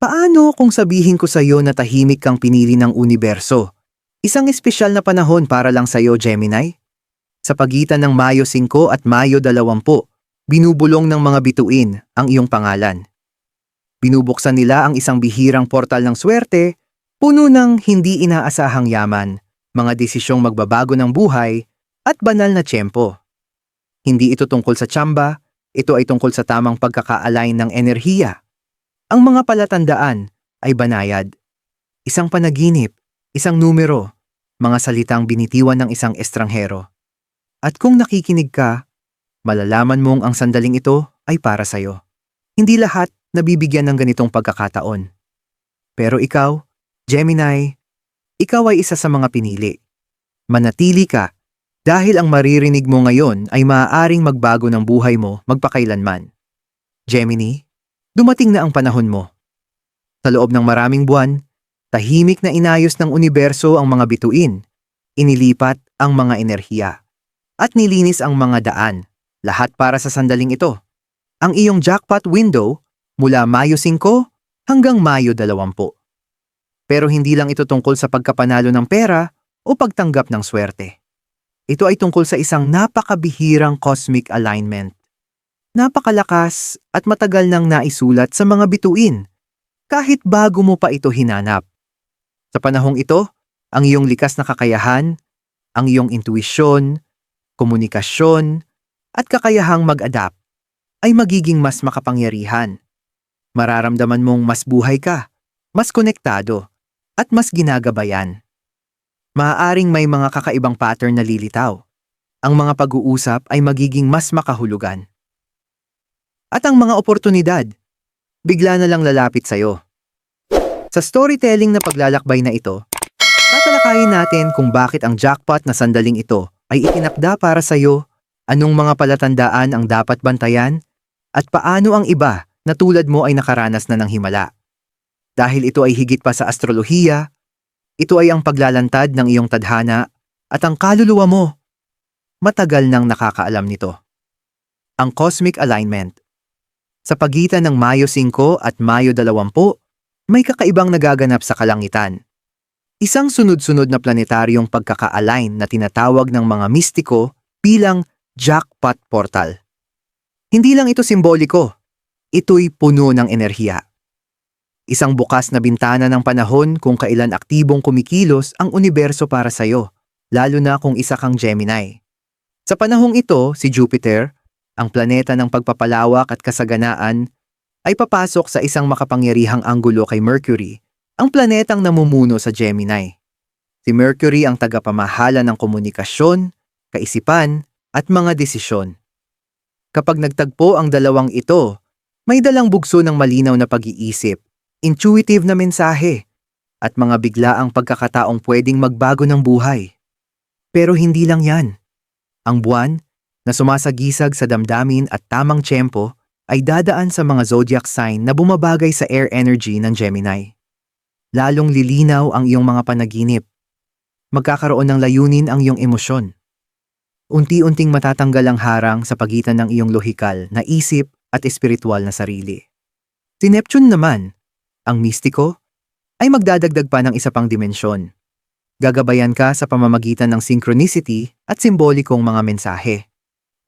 Paano kung sabihin ko sa iyo na tahimik kang pinili ng universo? Isang espesyal na panahon para lang sa iyo, Gemini? Sa pagitan ng Mayo 5 at Mayo 20, binubulong ng mga bituin ang iyong pangalan. Binubuksan nila ang isang bihirang portal ng swerte, puno ng hindi inaasahang yaman, mga desisyong magbabago ng buhay, at banal na tiyempo. Hindi ito tungkol sa tsamba, ito ay tungkol sa tamang pagkaka-align ng enerhiya. Ang mga palatandaan ay banayad. Isang panaginip, isang numero, mga salitang binitiwan ng isang estranghero. At kung nakikinig ka, malalaman mong ang sandaling ito ay para sa'yo. Hindi lahat nabibigyan ng ganitong pagkakataon. Pero ikaw, Gemini, ikaw ay isa sa mga pinili. Manatili ka dahil ang maririnig mo ngayon ay maaaring magbago ng buhay mo magpakailanman. Gemini, dumating na ang panahon mo. Sa loob ng maraming buwan, tahimik na inayos ng universo ang mga bituin, inilipat ang mga enerhiya, at nilinis ang mga daan, lahat para sa sandaling ito. Ang iyong jackpot window mula Mayo 5 hanggang Mayo 20. Pero hindi lang ito tungkol sa pagkapanalo ng pera o pagtanggap ng swerte. Ito ay tungkol sa isang napakabihirang cosmic alignment. Napakalakas at matagal nang naisulat sa mga bituin, kahit bago mo pa ito hinanap. Sa panahong ito, ang iyong likas na kakayahan, ang iyong intuisyon, komunikasyon, at kakayahang mag-adapt ay magiging mas makapangyarihan. Mararamdaman mong mas buhay ka, mas konektado, at mas ginagabayan. Maaaring may mga kakaibang pattern na lilitaw. Ang mga pag-uusap ay magiging mas makahulugan. At ang mga oportunidad, bigla na lang lalapit sa'yo. Sa storytelling na paglalakbay na ito, tatalakayin natin kung bakit ang jackpot na sandaling ito ay itinakda para sa'yo, anong mga palatandaan ang dapat bantayan, at paano ang iba na tulad mo ay nakaranas na ng himala. Dahil ito ay higit pa sa astrolohiya, ito ay ang paglalantad ng iyong tadhana at ang kaluluwa mo. Matagal nang nakakaalam nito. Ang cosmic alignment. Sa pagitan ng Mayo 5 at Mayo 20, may kakaibang nagaganap sa kalangitan. Isang sunod-sunod na planetaryong pagkaka-align na tinatawag ng mga mistiko bilang jackpot portal. Hindi lang ito simboliko, ito'y puno ng enerhiya. Isang bukas na bintana ng panahon kung kailan aktibong kumikilos ang universo para sa'yo, lalo na kung isa kang Gemini. Sa panahong ito, si Jupiter, ang planeta ng pagpapalawak at kasaganaan, ay papasok sa isang makapangyarihang anggulo kay Mercury, ang planetang namumuno sa Gemini. Si Mercury ang tagapamahala ng komunikasyon, kaisipan, at mga desisyon. Kapag nagtagpo ang dalawang ito, may dalang bugso ng malinaw na pag-iisip, intuitive na mensahe, at mga biglaang pagkakataong pwedeng magbago ng buhay. Pero hindi lang yan. Ang buwan, na sumasagisag sa damdamin at tamang tiyempo, ay dadaan sa mga zodiac sign na bumabagay sa air energy ng Gemini. Lalong lilinaw ang iyong mga panaginip. Magkakaroon ng layunin ang iyong emosyon. Unti-unting matatanggal ang harang sa pagitan ng iyong lohikal na isip at espiritual na sarili. Si Neptune naman, ang mistiko, ay magdadagdag pa ng isa pang dimensyon. Gagabayan ka sa pamamagitan ng synchronicity at simbolikong mga mensahe.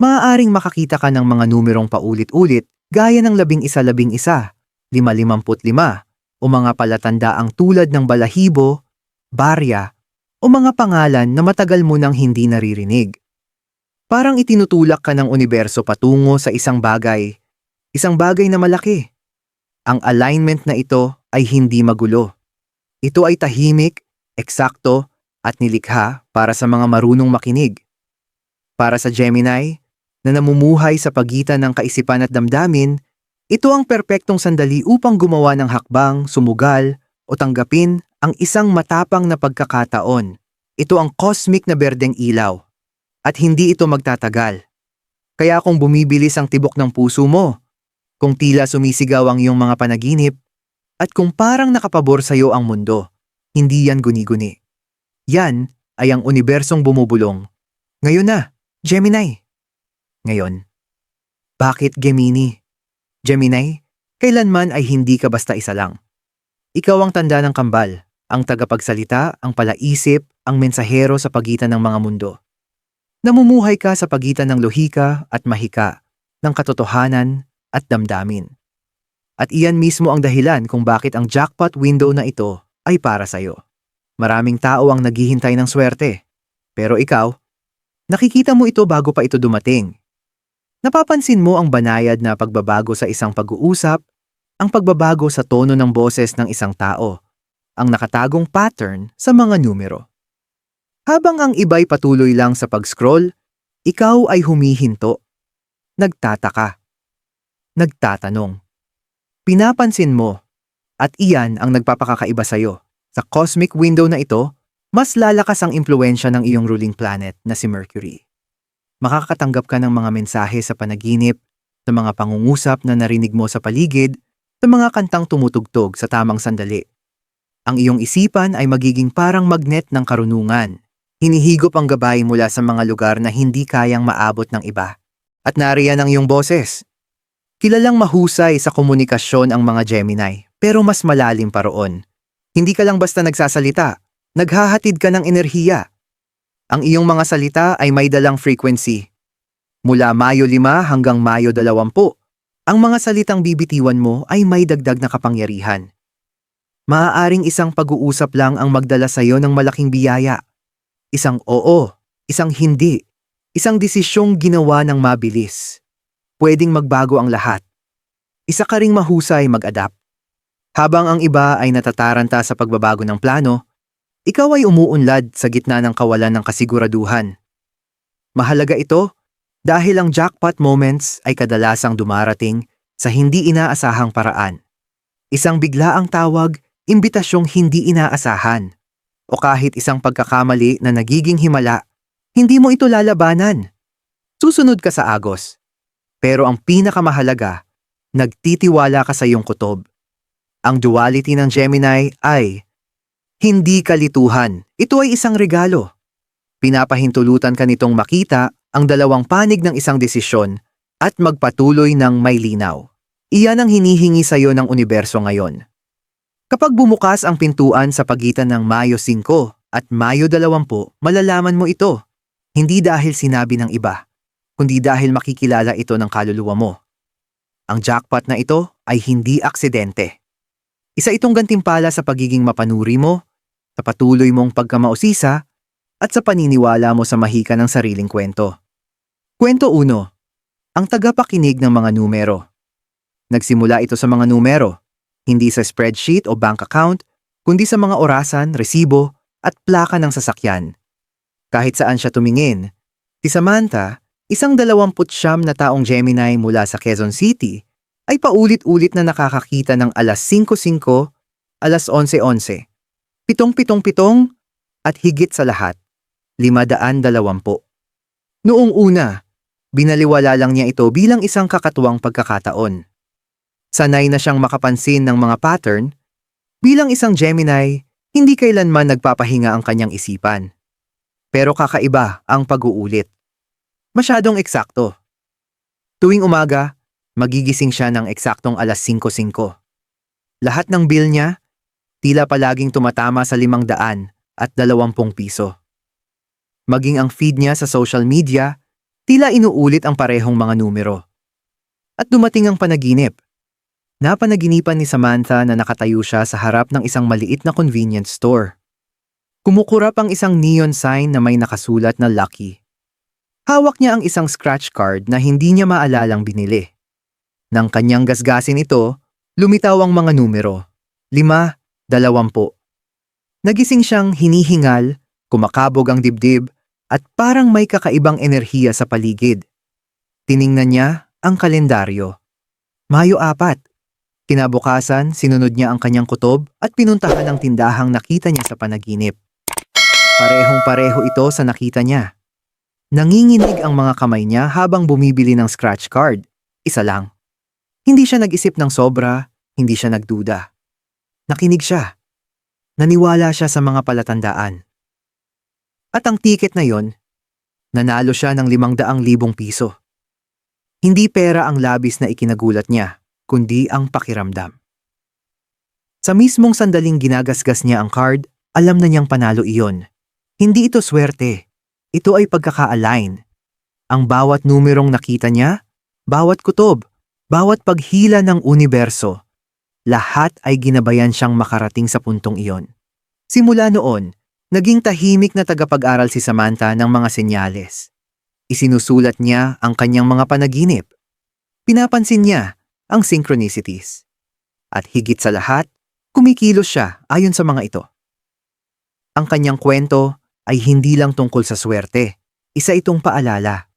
Maaaring makakita ka ng mga numerong paulit-ulit gaya ng labing isa-labing isa, lima-limamput lima, o mga palatandaang tulad ng balahibo, barya, o mga pangalan na matagal mo nang hindi naririnig. Parang itinutulak ka ng universo patungo sa isang bagay, isang bagay na malaki. Ang alignment na ito ay hindi magulo. Ito ay tahimik, eksakto, at nilikha para sa mga marunong makinig. Para sa Gemini, na namumuhay sa pagitan ng kaisipan at damdamin, ito ang perpektong sandali upang gumawa ng hakbang, sumugal, o tanggapin ang isang matapang na pagkakataon. Ito ang cosmic na berdeng ilaw. At hindi ito magtatagal. Kaya kung bumibilis ang tibok ng puso mo, kung tila sumisigaw ang iyong mga panaginip, at kung parang nakapabor sa iyo ang mundo, hindi yan guni-guni. Yan ay ang unibersong bumubulong. Ngayon na, Gemini. Ngayon. Bakit Gemini? Gemini, kailanman ay hindi ka basta isa lang. Ikaw ang tanda ng kambal, ang tagapagsalita, ang palaisip, ang mensahero sa pagitan ng mga mundo. Namumuhay ka sa pagitan ng lohika at mahika, ng katotohanan at damdamin. At iyan mismo ang dahilan kung bakit ang jackpot window na ito ay para sa'yo. Maraming tao ang naghihintay ng swerte. Pero ikaw, nakikita mo ito bago pa ito dumating. Napapansin mo ang banayad na pagbabago sa isang pag-uusap, ang pagbabago sa tono ng boses ng isang tao, ang nakatagong pattern sa mga numero. Habang ang iba'y patuloy lang sa pag-scroll, ikaw ay humihinto. Nagtataka. Nagtatanong. Pinapansin mo, at iyan ang nagpapakakaiba sa'yo. Sa cosmic window na ito, mas lalakas ang impluensya ng iyong ruling planet na si Mercury. Makakatanggap ka ng mga mensahe sa panaginip, sa mga pangungusap na narinig mo sa paligid, sa mga kantang tumutugtog sa tamang sandali. Ang iyong isipan ay magiging parang magnet ng karunungan. Hinihigop ang gabay mula sa mga lugar na hindi kayang maabot ng iba. At nariyan ang iyong boses. Kilalang mahusay sa komunikasyon ang mga Gemini, pero mas malalim pa roon. Hindi ka lang basta nagsasalita, naghahatid ka ng enerhiya. Ang iyong mga salita ay may dalang frequency. Mula Mayo 5 hanggang Mayo 20, ang mga salitang bibitiwan mo ay may dagdag na kapangyarihan. Maaaring isang pag-uusap lang ang magdala sa iyo ng malaking biyaya. Isang oo, isang hindi, isang desisyong ginawa ng mabilis. Pwedeng magbago ang lahat. Isa ka ring mahusay mag-adapt. Habang ang iba ay natataranta sa pagbabago ng plano, ikaw ay umuunlad sa gitna ng kawalan ng kasiguraduhan. Mahalaga ito dahil ang jackpot moments ay kadalasang dumarating sa hindi inaasahang paraan. Isang biglaang tawag, imbitasyong hindi inaasahan. O kahit isang pagkakamali na nagiging himala, hindi mo ito lalabanan. Susunod ka sa agos. Pero ang pinakamahalaga, nagtitiwala ka sa iyong kutob. Ang duality ng Gemini ay hindi kalituhan. Ito ay isang regalo. Pinapahintulutan ka nitong makita ang dalawang panig ng isang desisyon at magpatuloy ng may linaw. Iyan ang hinihingi sa iyo ng universo ngayon. Kapag bumukas ang pintuan sa pagitan ng Mayo 5 at Mayo 20, malalaman mo ito. Hindi dahil sinabi ng iba, kundi dahil makikilala ito ng kaluluwa mo. Ang jackpot na ito ay hindi aksidente. Isa itong gantimpala sa pagiging mapanuri mo, sa patuloy mong pagkamausisa, at sa paniniwala mo sa mahika ng sariling kwento. Kwento 1. Ang tagapakinig ng mga numero. Nagsimula ito sa mga numero, hindi sa spreadsheet o bank account, kundi sa mga orasan, resibo, at plaka ng sasakyan. Kahit saan siya tumingin, si Samantha, isang dalawamput siyam na taong Gemini mula sa Quezon City, ay paulit-ulit na nakakakita ng alas 5.5, alas 11.11, pitong-pitong-pitong, at higit sa lahat, 520. Noong una, binaliwala lang niya ito bilang isang kakatuwang pagkakataon. Sanay na siyang makapansin ng mga pattern, bilang isang Gemini, hindi kailanman nagpapahinga ang kanyang isipan. Pero kakaiba ang pag-uulit. Masyadong eksakto. Tuwing umaga, magigising siya ng eksaktong alas 5.05. Lahat ng bill niya, tila palaging tumatama sa limang daan at dalawampung piso. Maging ang feed niya sa social media, tila inuulit ang parehong mga numero. At dumating ang panaginip. Napanaginipan ni Samantha na nakatayo siya sa harap ng isang maliit na convenience store. Kumukurap ang isang neon sign na may nakasulat na lucky. Hawak niya ang isang scratch card na hindi niya maalalang binili. Nang kanyang gasgasin ito, lumitaw ang mga numero. Lima, dalawampu. Nagising siyang hinihingal, kumakabog ang dibdib, at parang may kakaibang enerhiya sa paligid. Tiningnan niya ang kalendaryo. Mayo apat. Kinabukasan, sinunod niya ang kanyang kutob at pinuntahan ang tindahang nakita niya sa panaginip. Parehong-pareho ito sa nakita niya. Nanginginig ang mga kamay niya habang bumibili ng scratch card. Isa lang. Hindi siya nag-isip ng sobra, hindi siya nagduda. Nakinig siya. Naniwala siya sa mga palatandaan. At ang tiket na yon, nanalo siya ng limang daang libong piso. Hindi pera ang labis na ikinagulat niya, kundi ang pakiramdam. Sa mismong sandaling ginagasgas niya ang card, alam na niyang panalo iyon. Hindi ito swerte. Ito ay pagkaka-align. Ang bawat numerong nakita niya, bawat kutob, bawat paghila ng universo, lahat ay ginabayan siyang makarating sa puntong iyon. Simula noon, naging tahimik na tagapag-aral si Samantha ng mga senyales. Isinusulat niya ang kanyang mga panaginip. Pinapansin niya ang synchronicities. At higit sa lahat, kumikilos siya ayon sa mga ito. Ang kanyang kwento ay hindi lang tungkol sa swerte. Isa itong paalala.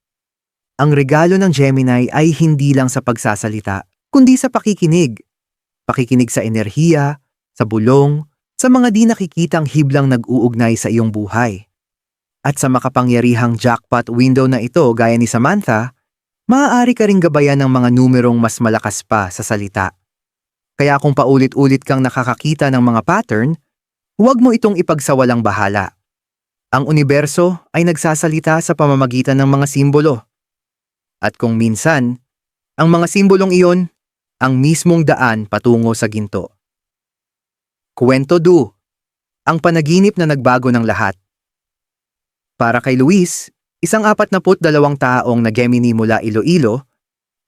Ang regalo ng Gemini ay hindi lang sa pagsasalita, kundi sa pakikinig. Pakikinig sa enerhiya, sa bulong, sa mga di nakikitang hiblang nag-uugnay sa iyong buhay. At sa makapangyarihang jackpot window na ito gaya ni Samantha, maaari ka ring gabayan ng mga numerong mas malakas pa sa salita. Kaya kung paulit-ulit kang nakakakita ng mga pattern, huwag mo itong ipagsawalang bahala. Ang universo ay nagsasalita sa pamamagitan ng mga simbolo. At kung minsan, ang mga simbolong iyon, ang mismong daan patungo sa ginto. Kwento du, ang panaginip na nagbago ng lahat. Para kay Luis, isang apat na dalawang taong na Gemini mula Iloilo,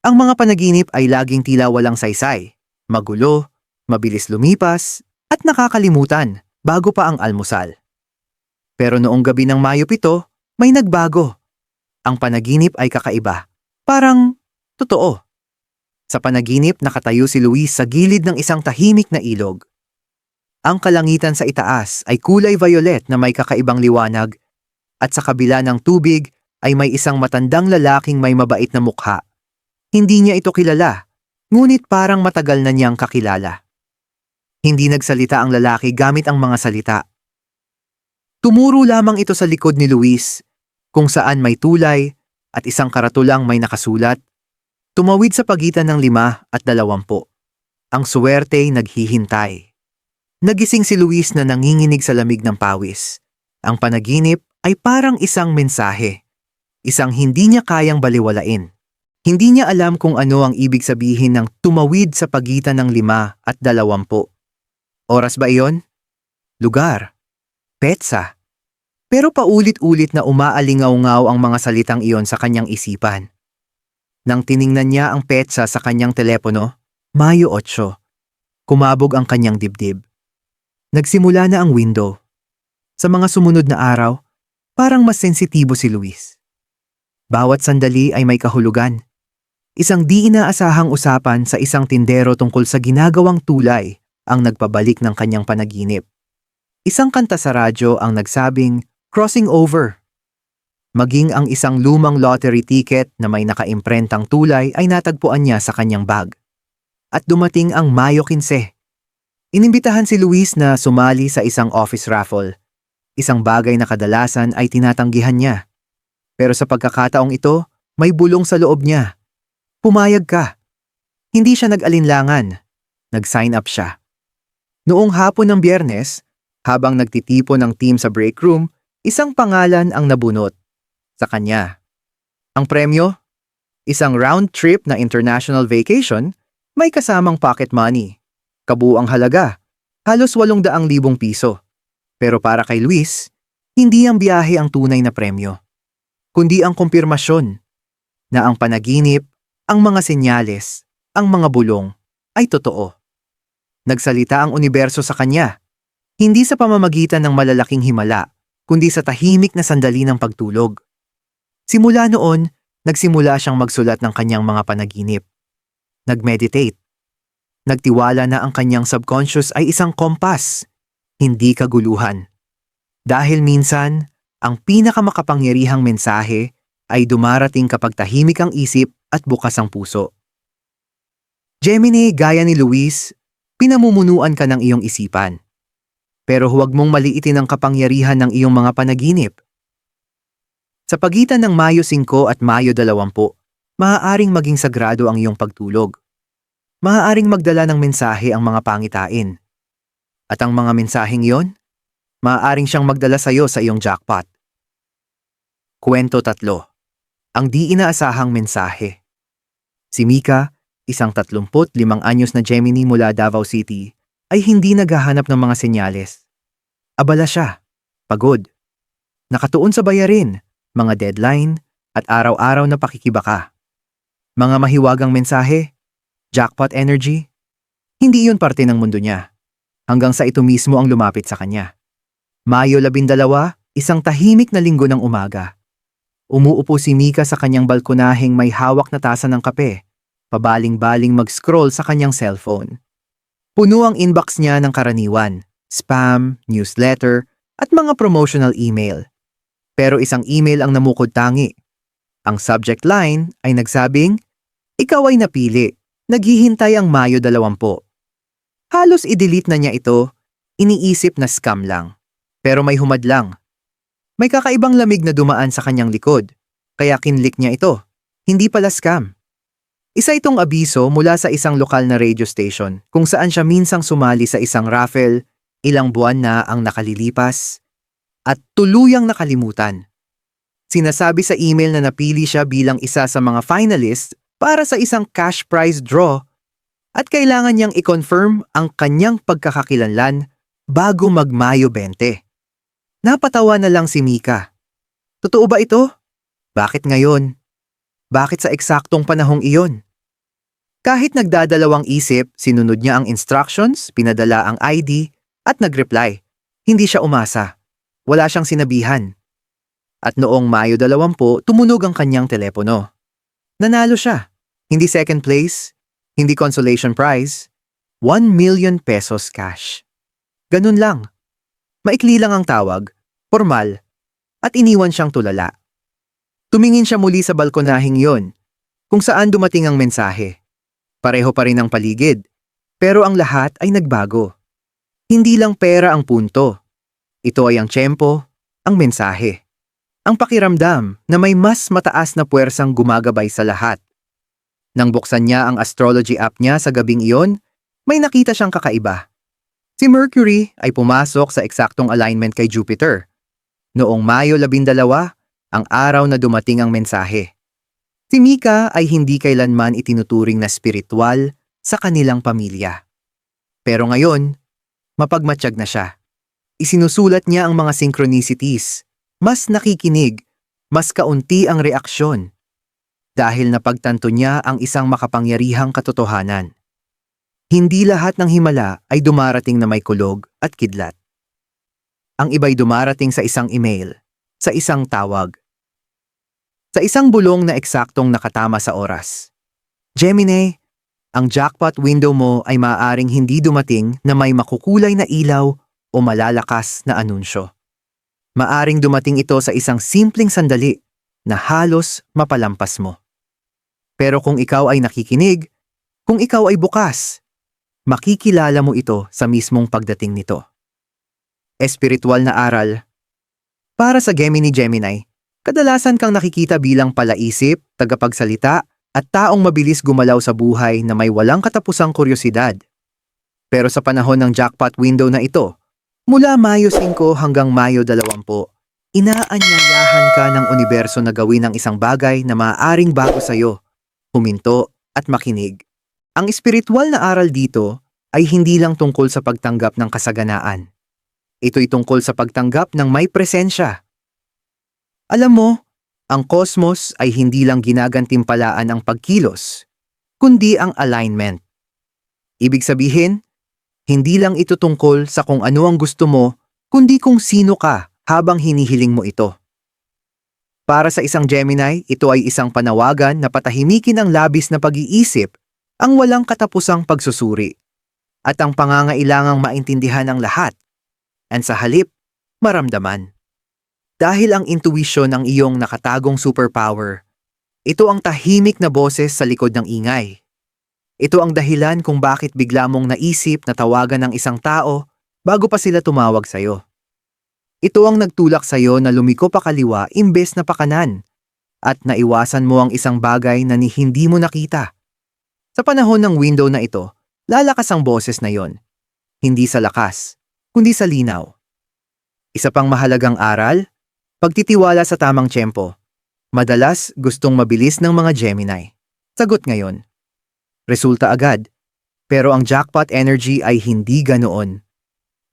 ang mga panaginip ay laging tila walang saysay, magulo, mabilis lumipas, at nakakalimutan bago pa ang almusal. Pero noong gabi ng Mayo 7, may nagbago. Ang panaginip ay kakaiba. Parang totoo. Sa panaginip nakatayo si Luis sa gilid ng isang tahimik na ilog. Ang kalangitan sa itaas ay kulay violet na may kakaibang liwanag at sa kabila ng tubig ay may isang matandang lalaking may mabait na mukha. Hindi niya ito kilala, ngunit parang matagal na niyang kakilala. Hindi nagsalita ang lalaki gamit ang mga salita. Tumuro lamang ito sa likod ni Luis, kung saan may tulay at isang karatulang may nakasulat. Tumawid sa pagitan ng lima at dalawampu. Ang suwerte'y naghihintay. Nagising si Luis na nanginginig sa lamig ng pawis. Ang panaginip ay parang isang mensahe. Isang hindi niya kayang baliwalain. Hindi niya alam kung ano ang ibig sabihin ng tumawid sa pagitan ng lima at dalawampu. Oras ba iyon? Lugar? Petsa? Pero paulit-ulit na umaalingaw-ngaw ang mga salitang iyon sa kanyang isipan. Nang tiningnan niya ang petsa sa kanyang telepono, Mayo 8, kumabog ang kanyang dibdib. Nagsimula na ang window. Sa mga sumunod na araw, parang mas sensitibo si Luis. Bawat sandali ay may kahulugan. Isang di inaasahang usapan sa isang tindero tungkol sa ginagawang tulay ang nagpabalik ng kanyang panaginip. Isang kanta sa radyo ang nagsabing, crossing over. Maging ang isang lumang lottery ticket na may nakaimprentang tulay ay natagpuan niya sa kanyang bag. At dumating ang Mayo 15. Inimbitahan si Luis na sumali sa isang office raffle. Isang bagay na kadalasan ay tinatanggihan niya. Pero sa pagkakataong ito, may bulong sa loob niya. Pumayag ka. Hindi siya nag-alinlangan. Nag-sign up siya. Noong hapon ng biyernes, habang nagtitipon ng team sa break room, isang pangalan ang nabunot. Sa kanya. Ang premyo? Isang round trip na international vacation, may kasamang pocket money. Kabuang halaga, halos 800,000 piso. Pero para kay Luis, hindi ang biyahe ang tunay na premyo, kundi ang kumpirmasyon na ang panaginip, ang mga senyales, ang mga bulong ay totoo. Nagsalita ang universo sa kanya, hindi sa pamamagitan ng malalaking himala, kundi sa tahimik na sandali ng pagtulog. Simula noon, nagsimula siyang magsulat ng kanyang mga panaginip. Nag-meditate. Nagtiwala na ang kanyang subconscious ay isang kompas, hindi kaguluhan. Dahil minsan, ang pinakamakapangyarihang mensahe ay dumarating kapag tahimik ang isip at bukas ang puso. Gemini, gaya ni Luis, pinamumunuan ka ng iyong isipan. Pero huwag mong maliitin ang kapangyarihan ng iyong mga panaginip. Sa pagitan ng Mayo 5 at Mayo 20, maaaring maging sagrado ang iyong pagtulog. Maaaring magdala ng mensahe ang mga pangitain. At ang mga mensaheng iyon, maaaring siyang magdala sa iyo sa iyong jackpot. Kwento tatlo. Ang di inaasahang mensahe. Si Mika, isang 35 anyos na Gemini mula Davao City, ay hindi naghahanap ng mga senyales. Abala siya, pagod, nakatuon sa bayarin, mga deadline, at araw-araw na pakikibaka. Mga mahiwagang mensahe, jackpot energy, hindi iyon parte ng mundo niya. Hanggang sa ito mismo ang lumapit sa kanya. Mayo 12, isang tahimik na linggo ng umaga. Umuupo si Mika sa kanyang balkonaheng may hawak na tasa ng kape, pabaling-baling mag-scroll sa kanyang cellphone. Puno ang inbox niya ng karaniwan, spam, newsletter, at mga promotional email. Pero isang email ang namukod tangi. Ang subject line ay nagsabing, Ikaw ay napili, naghihintay ang Mayo 20. Halos i-delete na niya ito, iniisip na scam lang. Pero may humadlang. May kakaibang lamig na dumaan sa kanyang likod, kaya kinlik niya ito. Hindi pala scam. Isa itong abiso mula sa isang lokal na radio station kung saan siya minsang sumali sa isang raffle, ilang buwan na ang nakalilipas, at tuluyang nakalimutan. Sinasabi sa email na napili siya bilang isa sa mga finalist para sa isang cash prize draw at kailangan niyang i-confirm ang kanyang pagkakakilanlan bago mag-Mayo 20. Napatawa na lang si Mika. Totoo ba ito? Bakit ngayon? Bakit sa eksaktong panahong iyon? Kahit nagdadalawang isip, sinunod niya ang instructions, pinadala ang ID, at nag-reply. Hindi siya umasa. Wala siyang sinabihan. At noong Mayo 20, tumunog ang kanyang telepono. Nanalo siya. Hindi second place, hindi consolation prize, 1 million pesos cash. Ganun lang. Maikli lang ang tawag, formal, at iniwan siyang tulala. Tumingin siya muli sa balkonahing yon, kung saan dumating ang mensahe. Pareho pa rin ang paligid, pero ang lahat ay nagbago. Hindi lang pera ang punto. Ito ay ang tiyempo, ang mensahe. Ang pakiramdam na may mas mataas na puwersang gumagabay sa lahat. Nang buksan niya ang astrology app niya sa gabing iyon, may nakita siyang kakaiba. Si Mercury ay pumasok sa eksaktong alignment kay Jupiter. Noong Mayo 12, ang araw na dumating ang mensahe. Si Mika ay hindi kailanman itinuturing na spiritual sa kanilang pamilya. Pero ngayon, mapagmatsyag na siya. Isinusulat niya ang mga synchronicities. Mas nakikinig, mas kaunti ang reaksyon dahil napagtanto niya ang isang makapangyarihang katotohanan. Hindi lahat ng himala ay dumarating na may kulog at kidlat. Ang iba'y dumarating sa isang email, sa isang tawag, sa isang bulong na eksaktong nakatama sa oras. Gemini, ang jackpot window mo ay maaaring hindi dumating na may makukulay na ilaw o malalakas na anunsyo. Maaring dumating ito sa isang simpleng sandali na halos mapalampas mo. Pero kung ikaw ay nakikinig, kung ikaw ay bukas, makikilala mo ito sa mismong pagdating nito. Espiritual na aral Para sa Gemini Gemini, kadalasan kang nakikita bilang palaisip, tagapagsalita, at taong mabilis gumalaw sa buhay na may walang katapusang kuryosidad. Pero sa panahon ng jackpot window na ito, mula Mayo 5 hanggang Mayo 20, inaanyayahan ka ng universo na gawin ang isang bagay na maaaring bago sa iyo huminto at makinig. Ang espiritual na aral dito ay hindi lang tungkol sa pagtanggap ng kasaganaan. Ito'y tungkol sa pagtanggap ng may presensya. Alam mo, ang cosmos ay hindi lang ginagantimpalaan ang pagkilos, kundi ang alignment. Ibig sabihin, hindi lang ito tungkol sa kung ano ang gusto mo, kundi kung sino ka habang hinihiling mo ito. Para sa isang Gemini, ito ay isang panawagan na patahimikin ang labis na pag-iisip, ang walang katapusang pagsusuri, at ang pangangailangang maintindihan ng lahat, and sa halip, maramdaman. Dahil ang intuition ang iyong nakatagong superpower, ito ang tahimik na boses sa likod ng ingay. Ito ang dahilan kung bakit bigla mong naisip na tawagan ng isang tao bago pa sila tumawag sa'yo. Ito ang nagtulak sa iyo na lumiko pa kaliwa imbes na pakanan at naiwasan mo ang isang bagay na ni hindi mo nakita. Sa panahon ng window na ito, lalakas ang boses na yon. Hindi sa lakas, kundi sa linaw. Isa pang mahalagang aral, pagtitiwala sa tamang tiyempo. Madalas gustong mabilis ng mga Gemini. Sagot ngayon. Resulta agad. Pero ang jackpot energy ay hindi ganoon.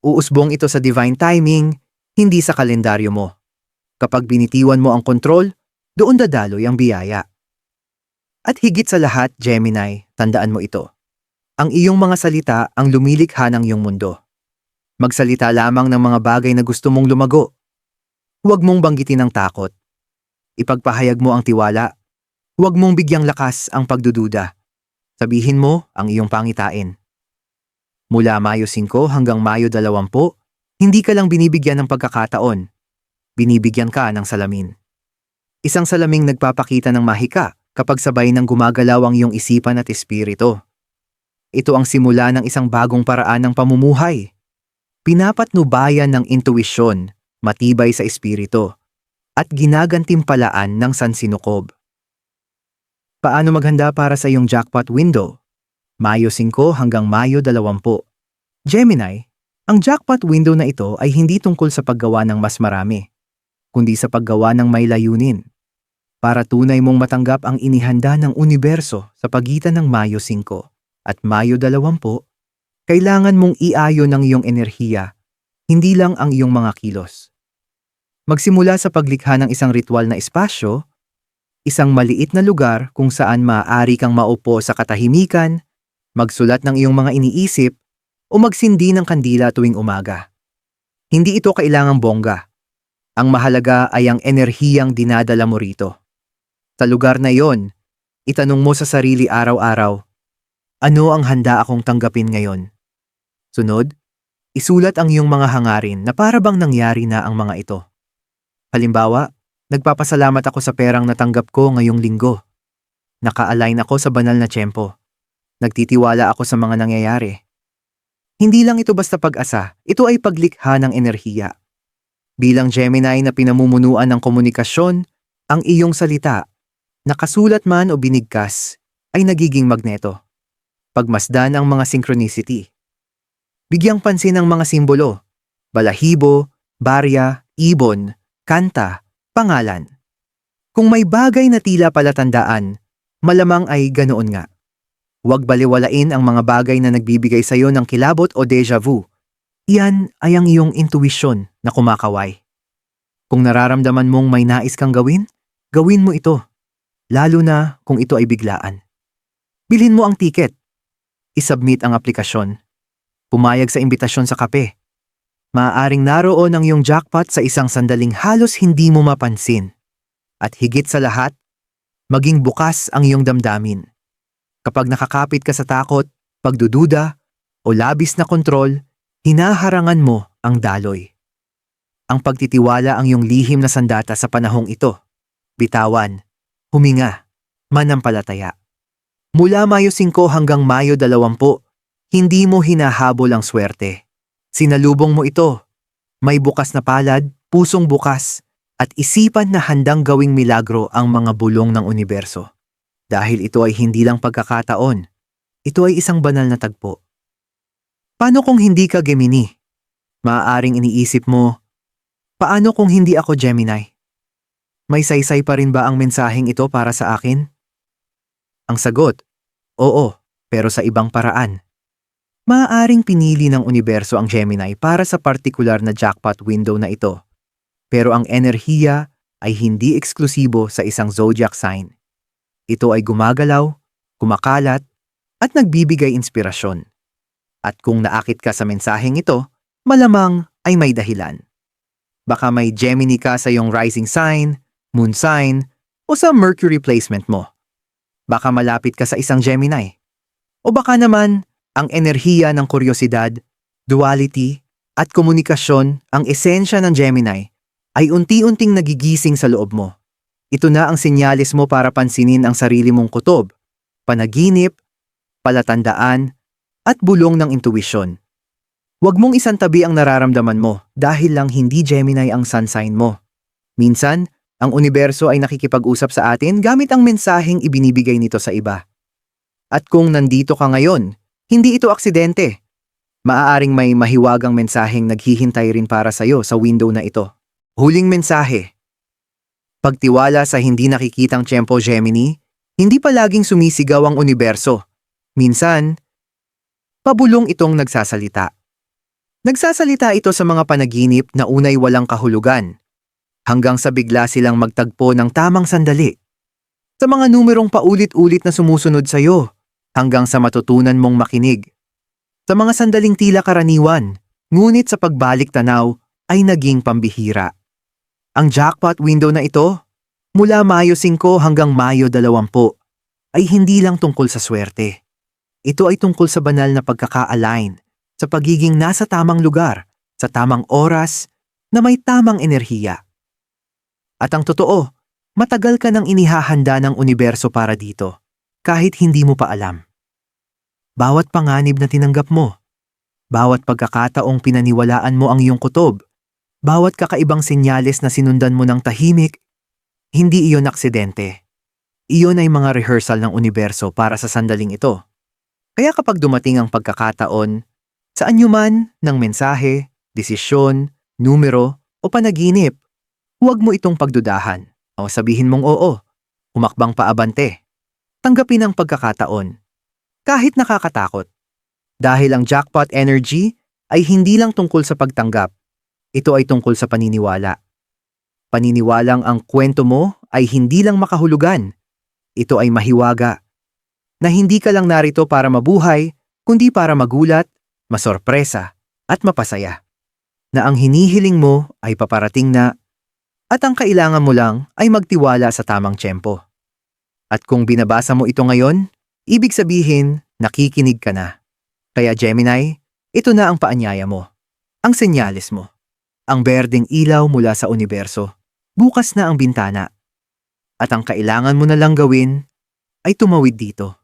Uusbong ito sa divine timing, hindi sa kalendaryo mo. Kapag binitiwan mo ang kontrol, doon dadaloy ang biyaya. At higit sa lahat, Gemini, tandaan mo ito. Ang iyong mga salita ang lumilikha ng iyong mundo. Magsalita lamang ng mga bagay na gusto mong lumago. Huwag mong banggitin ang takot. Ipagpahayag mo ang tiwala. Huwag mong bigyang lakas ang pagdududa. Sabihin mo ang iyong pangitain. Mula Mayo 5 hanggang Mayo 20, hindi ka lang binibigyan ng pagkakataon. Binibigyan ka ng salamin. Isang salaming nagpapakita ng mahika kapag sabay ng gumagalaw ang iyong isipan at espiritu. Ito ang simula ng isang bagong paraan ng pamumuhay. Pinapatnubayan ng intuisyon, matibay sa espiritu, at ginagantimpalaan ng sansinukob. Paano maghanda para sa iyong jackpot window? Mayo 5 hanggang Mayo 20. Gemini, ang jackpot window na ito ay hindi tungkol sa paggawa ng mas marami, kundi sa paggawa ng may layunin. Para tunay mong matanggap ang inihanda ng universo sa pagitan ng Mayo 5 at Mayo 20, kailangan mong iayon ang iyong enerhiya, hindi lang ang iyong mga kilos. Magsimula sa paglikha ng isang ritual na espasyo, isang maliit na lugar kung saan maaari kang maupo sa katahimikan, magsulat ng iyong mga iniisip, o magsindi ng kandila tuwing umaga. Hindi ito kailangang bongga. Ang mahalaga ay ang enerhiyang dinadala mo rito. Sa lugar na yon, itanong mo sa sarili araw-araw, ano ang handa akong tanggapin ngayon? Sunod, isulat ang iyong mga hangarin na para bang nangyari na ang mga ito. Halimbawa, nagpapasalamat ako sa perang natanggap ko ngayong linggo. Naka-align ako sa banal na tiyempo. Nagtitiwala ako sa mga nangyayari. Hindi lang ito basta pag-asa, ito ay paglikha ng enerhiya. Bilang Gemini na pinamumunuan ng komunikasyon, ang iyong salita, nakasulat man o binigkas, ay nagiging magneto. Pagmasdan ang mga synchronicity. Bigyang pansin ang mga simbolo, balahibo, barya, ibon, kanta, pangalan. Kung may bagay na tila palatandaan, malamang ay ganoon nga. Huwag baliwalain ang mga bagay na nagbibigay sa iyo ng kilabot o deja vu. Iyan ay ang iyong intuition na kumakaway. Kung nararamdaman mong may nais kang gawin, gawin mo ito. Lalo na kung ito ay biglaan. Bilhin mo ang tiket. Isubmit ang aplikasyon. Pumayag sa imbitasyon sa kape. Maaaring naroon ang iyong jackpot sa isang sandaling halos hindi mo mapansin. At higit sa lahat, maging bukas ang iyong damdamin. Kapag nakakapit ka sa takot, pagdududa, o labis na kontrol, hinaharangan mo ang daloy. Ang pagtitiwala ang iyong lihim na sandata sa panahong ito. Bitawan, huminga, manampalataya. Mula Mayo 5 hanggang Mayo 20, hindi mo hinahabol ang swerte. Sinalubong mo ito. May bukas na palad, pusong bukas, at isipan na handang gawing milagro ang mga bulong ng universo. Dahil ito ay hindi lang pagkakataon. Ito ay isang banal na tagpo. Paano kung hindi ka Gemini? Maaaring iniisip mo, paano kung hindi ako Gemini? May saysay pa rin ba ang mensaheng ito para sa akin? Ang sagot, oo, pero sa ibang paraan. Maaaring pinili ng universo ang Gemini para sa partikular na jackpot window na ito. Pero ang enerhiya ay hindi eksklusibo sa isang zodiac sign. Ito ay gumagalaw, kumakalat, at nagbibigay inspirasyon. At kung naakit ka sa mensaheng ito, malamang ay may dahilan. Baka may Gemini ka sa iyong rising sign, moon sign, o sa Mercury placement mo. Baka malapit ka sa isang Gemini. O baka naman, ang enerhiya ng kuryosidad, duality, at komunikasyon, ang esensya ng Gemini, ay unti-unting nagigising sa loob mo. Ito na ang sinyalis mo para pansinin ang sarili mong kutob, panaginip, palatandaan, at bulong ng intuwisyon. Huwag mong isantabi ang nararamdaman mo dahil lang hindi Gemini ang sun sign mo. Minsan, ang universo ay nakikipag-usap sa atin gamit ang mensaheng ibinibigay nito sa iba. At kung nandito ka ngayon, hindi ito aksidente. Maaaring may mahiwagang mensaheng naghihintay rin para sa iyo sa window na ito. Huling mensahe. Pagtiwala sa hindi nakikitang tiyempo Gemini, hindi palaging sumisigaw ang universo. Minsan, Pabulong itong nagsasalita. Nagsasalita ito sa mga panaginip na unay walang kahulugan, hanggang sa bigla silang magtagpo ng tamang sandali. Sa mga numerong paulit-ulit na sumusunod sa iyo, hanggang sa matutunan mong makinig. Sa mga sandaling tila karaniwan, ngunit sa pagbalik tanaw ay naging pambihira. Ang jackpot window na ito, mula Mayo 5 hanggang Mayo 20, ay hindi lang tungkol sa swerte. Ito ay tungkol sa banal na pagkaka-align, sa pagiging nasa tamang lugar, sa tamang oras, na may tamang enerhiya. At ang totoo, matagal ka nang inihahanda ng universo para dito, kahit hindi mo pa alam. Bawat panganib na tinanggap mo, bawat pagkakataong pinaniwalaan mo ang iyong kutob, bawat kakaibang senyales na sinundan mo ng tahimik, hindi iyon aksidente. Iyon ay mga rehearsal ng universo para sa sandaling ito. Kaya kapag dumating ang pagkakataon, saan nyo man ng mensahe, desisyon, numero o panaginip, huwag mo itong pagdudahan o sabihin mong oo, humakbang paabante. Tanggapin ang pagkakataon. Kahit nakakatakot. Dahil ang jackpot energy ay hindi lang tungkol sa pagtanggap. Ito ay tungkol sa paniniwala. Paniniwalang ang kwento mo ay hindi lang makahulugan. Ito ay mahiwaga. Na hindi ka lang narito para mabuhay, kundi para magulat, masorpresa, at mapasaya. Na ang hinihiling mo ay paparating na at ang kailangan mo lang ay magtiwala sa tamang tiyempo. At kung binabasa mo ito ngayon, ibig sabihin nakikinig ka na. Kaya Gemini, ito na ang paanyaya mo. Ang senyales mo. Ang berdeng ilaw mula sa universo. Bukas na ang bintana. At ang kailangan mo na lang gawin ay tumawid dito.